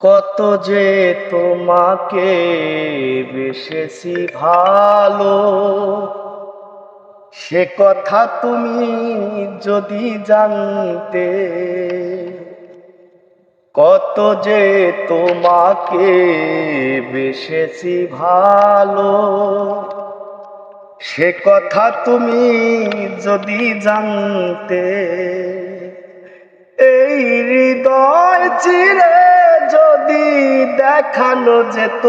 কত যে তোমাকে বেসেছি ভালো, সে কথা তুমি যদি জানতে, কত যে তোমাকে বেসেছি ভালো, সে কথা তুমি যদি জানতে, এই হৃদয় চিরে যদি দেখানো যেত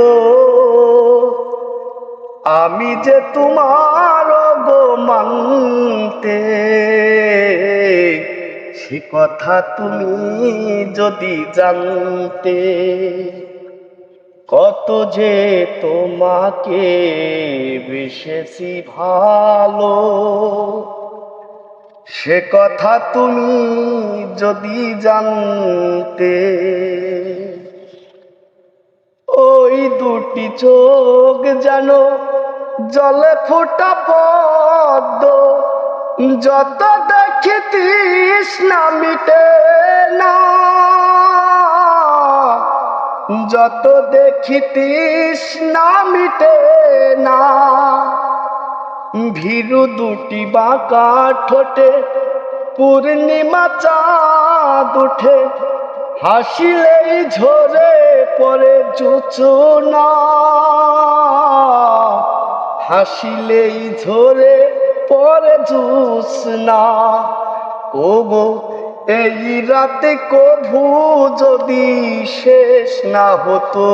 আমি যে তোমার গো মানতে, সে কথা তুমি যদি জানতে, কত যে তোমাকে বেশেছি ভালো, সে কথা তুমি যদি জানতে দুটি চোখ যেন জলে ফোটা পদ্ম। যত দেখিতিস না মিটে না। যত দেখিতিস না মিটে না। ভীরু দুটি বাঁকা ঠোঁটে, পূর্ণিমা চাঁদ উঠে, হাসিলেই ঝরে পড়ে জুচুনা হাসিলেই ঝরে পড়ে জুসনা ও গো এই রাতে কভু যদি শেষ না হতো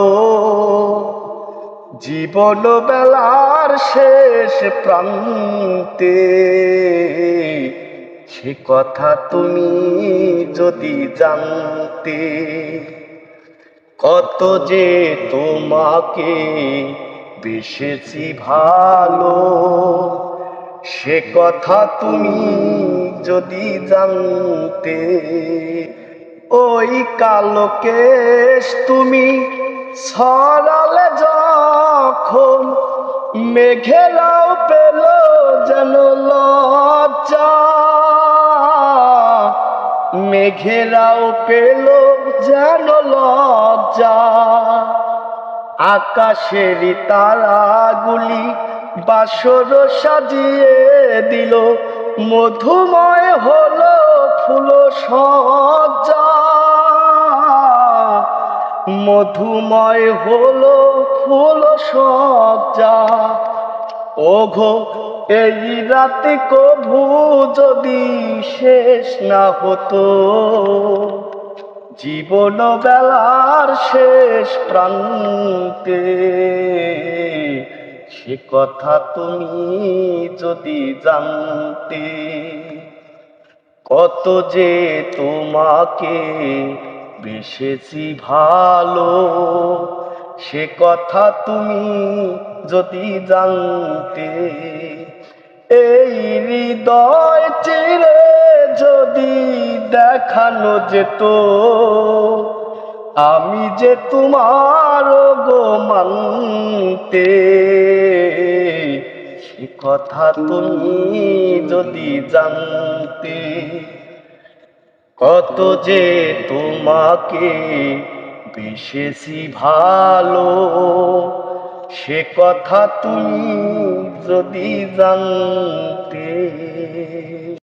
জীবন বেলার শেষ প্রান্তে সে কথা তুমি যদি জানতে কত যে তোমাকে বেসেছি ভালো। সে কথা তুমি যদি জানতে, ওই কালো কেশ তুমি ছড়ালে যখন মেঘেরাও পেল যেন লজ্জা। মেঘেরাও পেল যেন লজ্জা। আকাশেরই তারাগুলি বাসর সাজিয়ে দিল, মধুময় হলো ফুল সজ্জা। মধুময় হলো ফুল সজ্জা। ওঘো এই রাতে কভু যদি শেষ না হতো জীবন বেলার শেষ প্রান্তে, সে কথা তুমি যদি জানতে, কত যে তোমাকে বেসেছি ভালো, সে কথা তুমি যদি জানতে, এই হৃদয় চিরে দেখানো যেত আমি যে তোমার গো মানতে কথা তুমি যদি জানতে, কত যে তোমাকে বেসেছি ভালো, সে কথা তুমি যদি জানতে।